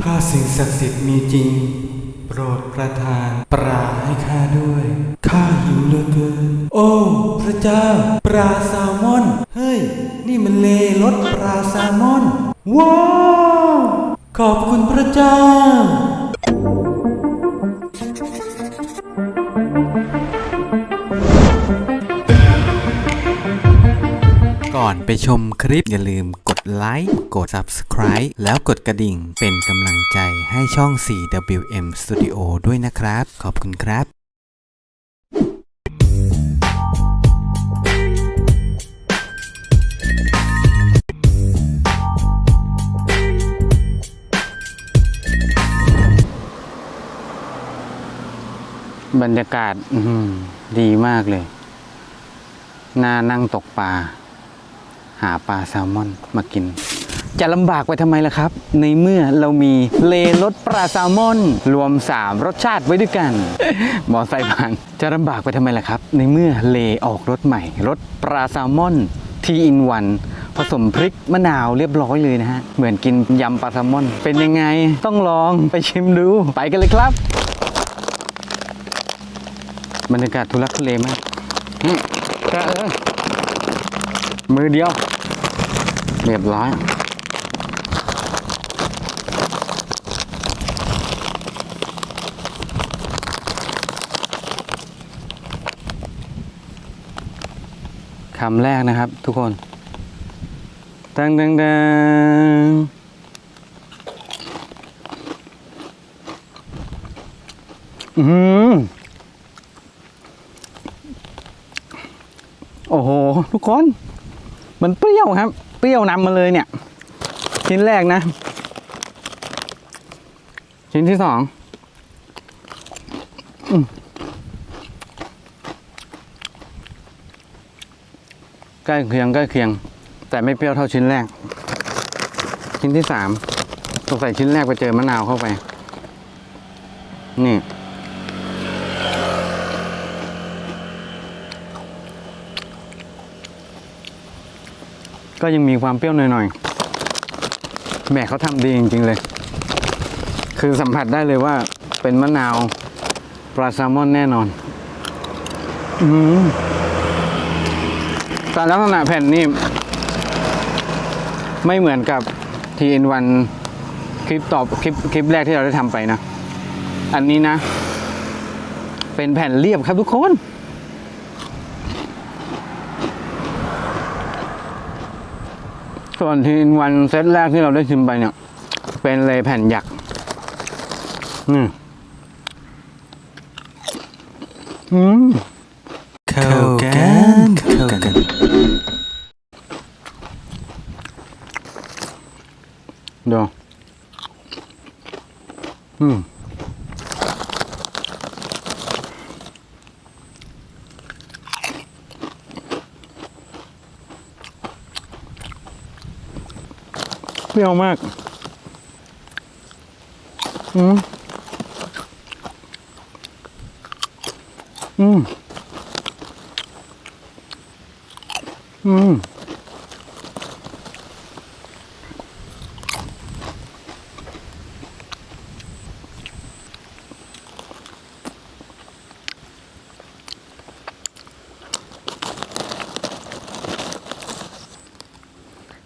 ถ้าสิ่งศักดิ์สิทธิ์มีจริง โปรดประทานปลาให้ข้าด้วย ข้าหิวเหลือเกิน โอ้ พระเจ้า ปลาแซลมอน เฮ้ย นี่มันเลรสปลาแซลมอน ว้าว ขอบคุณพระเจ้า ก่อนไปชมคลิปอย่าลืมก ดไลค์กด Subscribe แล้วกดกระดิ่งเป็นกำลังใจให้ช่อง 4WM Studio ด้วยนะครับ ขอบคุณครับบรรยากาศดีมากเลย น่านั่งตกปลา หาปลาแซลมอนมากิน จะลำบากไปทำไมล่ะครับ ในเมื่อเรามีเลรสปลาแซลมอน รวม 3 รสชาติไว้ด้วยกันหมอไซบานจะลำบากไปทำไมล่ะครับ ในเมื่อเลออกรสใหม่รสปลาแซลมอนทีอินวันผสมพริกมะนาวเรียบร้อยเลยนะฮะ เหมือนกินยำปลาแซลมอน เป็นยังไงต้องลองไปชิมดู ไปกันเลยครับ บรรยากาศทุลักทุเลมากอืมแค่เออมือเดียว เรียบร้อยคำแรกนะครับทุกคนดังดังดังอืมโอ้โห ทุกคน มันเปรี้ยวครับ เปรี้ยวนำมาเลยเนี่ย ชิ้นแรกนะ ชิ้นที่สองใกล้เคียงใกล้เคียง แต่ไม่เปรี้ยวเท่าชิ้นแรก ชิ้นที่สามสงสัยชิ้นแรกไปเจอมะนาวเข้าไป นี่ ก็ยังมีความเปรี้ยวหน่อยๆแหม่เขาทำดีจริงๆเลย คือสัมผัสได้เลยว่าเป็นมะนาวปลาแซลมอนแน่นอน อืมแต่ลักษณะแผ่นนี่ไม่เหมือนกับ TN1 คลิปตอบคลิปคลิปแรกที่เราได้ทำไปนะ อันนี้นะ เป็นแผ่นเรียบครับทุกคน ส่วนทีนวันเซตแรกที่เราได้ชิมไปเนี่ย เป็นเลยแผ่นหยักนี่อืมเข้ากันเข้ากันเดี๋ยวอืม เปรี้ยวมาก อืมอืมอืม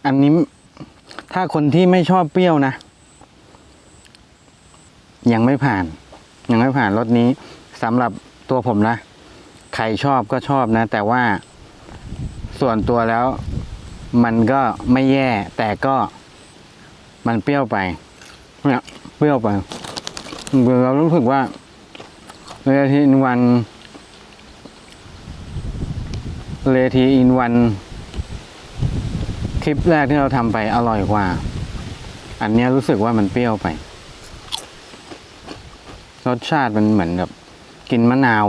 อันนี้ ถ้าคนที่ไม่ชอบเปรี้ยวนะ ยังไม่ผ่าน ยังไม่ผ่านรสนี้สำหรับตัวผมนะ ใครชอบก็ชอบนะ แต่ว่าส่วนตัวแล้ว มันก็ไม่แย่ แต่ก็มันเปรี้ยวไปเนี่ยเปรี้ยวไปเรารู้สึกว่าเลทีอินวันเลทีอินวัน คลิปแรกที่เราทำไปอร่อยกว่า อันนี้รู้สึกว่ามันเปรี้ยวไป รสชาติมันเหมือนแบบกินมะนาว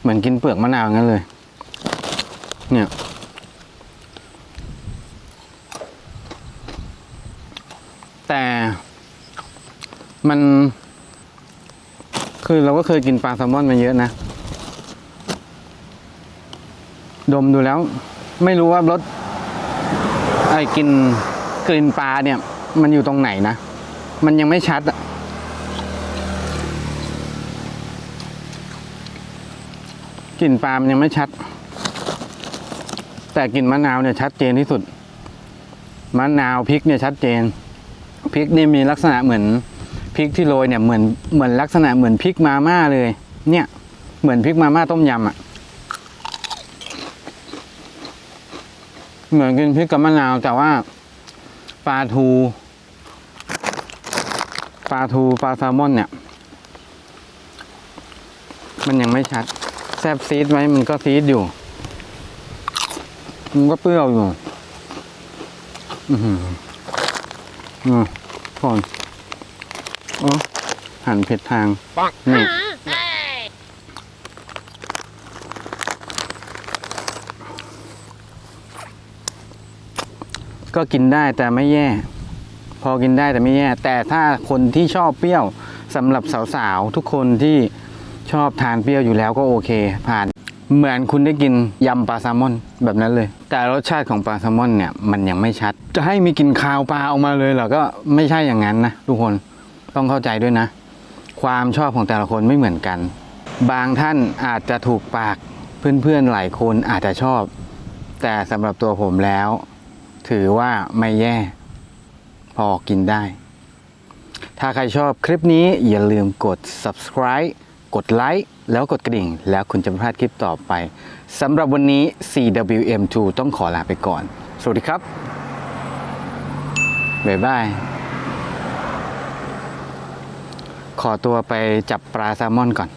เหมือนกินเปลือกมะนาวงั้นเลย เนี่ย แต่มัน คือเราก็เคยกินปลาแซลมอนมาเยอะนะ ดมดูแล้ว ไม่รู้ว่ารส ไอ้กินกลิ่นปลาเนี่ย มันอยู่ตรงไหนนะ มันยังไม่ชัดอะกลิ่นปลามันยังไม่ชัด แต่กลิ่นมะนาวเนี่ยชัดเจนที่สุด มะนาวพริกเนี่ยชัดเจน พริกนี่มีลักษณะเหมือนพริกที่โรยเนี่ยเหมือนเหมือนลักษณะเหมือนพริกมาม่าเลย เนี่ย เหมือนพริกมาม่าต้มยำอะ่ะ เหมือนกินพริกกับมะนาว แต่ว่าปลาทู ปลาทูปลาแซลมอนเนี่ย มันยังไม่ชัด แซบซีดไหมมันก็ซีดอยู่ มันก็เปรี้ยวอยู่ อือหืออืมก่อนโอ้หั่นเผ็ดทางนี่ ก็กินได้แต่ไม่แย่ พอกินได้แต่ไม่แย่ แต่ถ้าคนที่ชอบเปรี้ยวสำหรับสาวๆทุกคนที่ชอบทานเปรี้ยวอยู่แล้วก็โอเค ผ่านเหมือนคุณได้กินยำปลาแซลมอนแบบนั้นเลย แต่รสชาติของปลาแซลมอนเนี่ยมันยังไม่ชัด จะให้มีกลิ่นคาวปลาออกมาเลยเหรอก็ไม่ใช่อย่างนั้นนะทุกคนต้องเข้าใจด้วยนะ ความชอบของแต่ละคนไม่เหมือนกัน บางท่านอาจจะถูกปากเพื่อนๆหลายคนอาจจะชอบ แต่สำหรับตัวผมแล้ว ถือว่าไม่แย่ พอกินได้ ถ้าใครชอบคลิปนี้อย่าลืมกด subscribe กดไลค์แล้วกดกระดิ่ง แล้วคุณจะไม่พลาดคลิปต่อไปสำหรับวันนี้ CWM2 ต้องขอลาไปก่อน สวัสดีครับ บ๊ายบาย ขอตัวไปจับปลาแซลมอนก่อน